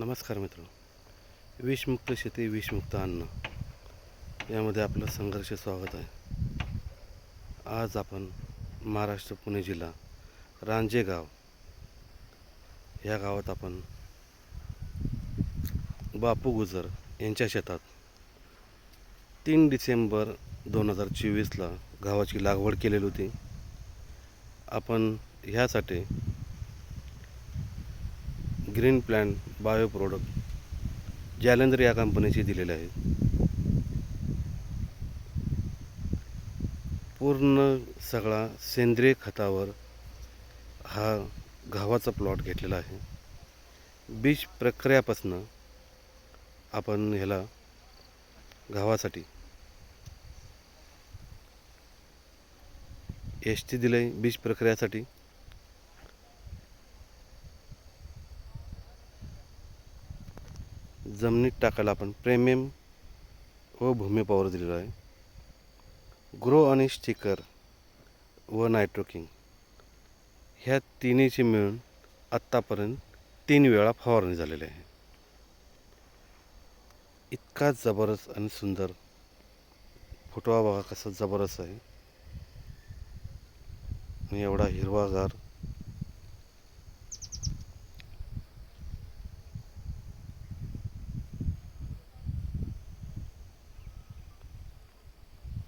नमस्कार मित्र विषमुक्त शेती विषमुक्त अन्न यामध्ये आपलं संघर्ष स्वागत आहे. आज आपण महाराष्ट्र पुणे जिल्हा रांजे गाव गावात आपण बापू गुजर यांच्या शेतात तीन डिसेंबर दोन हजार चोवीसला गावाची लागवड केलेली होती. आपण ह्यासाठी green plan bio product Jalandhar या कंपनीचे दिलेले आहे. पूर्ण सगळा सेंद्रिय खतावर हा गव्हाचा प्लॉट घेतलेला आहे. बीज प्रक्रियापासनं आपण ह्याला गव्हासाठी एस टी दिलं आहे बीज प्रक्रियासाठी. जमिनीत टाकायला आपण प्रेमियम व भूमिपावर पॉवर दिलेला आहे. ग्रो आणि स्टिकर व नायट्रोकिंग ह्या तिन्हीची मिळून आत्तापर्यंत तीन वेळा फवारणी झालेली आहे. इतका जबरदस्त आणि सुंदर फुटवा बघा कसा जबरदस्त आहे. आणि एवढा हिरवागार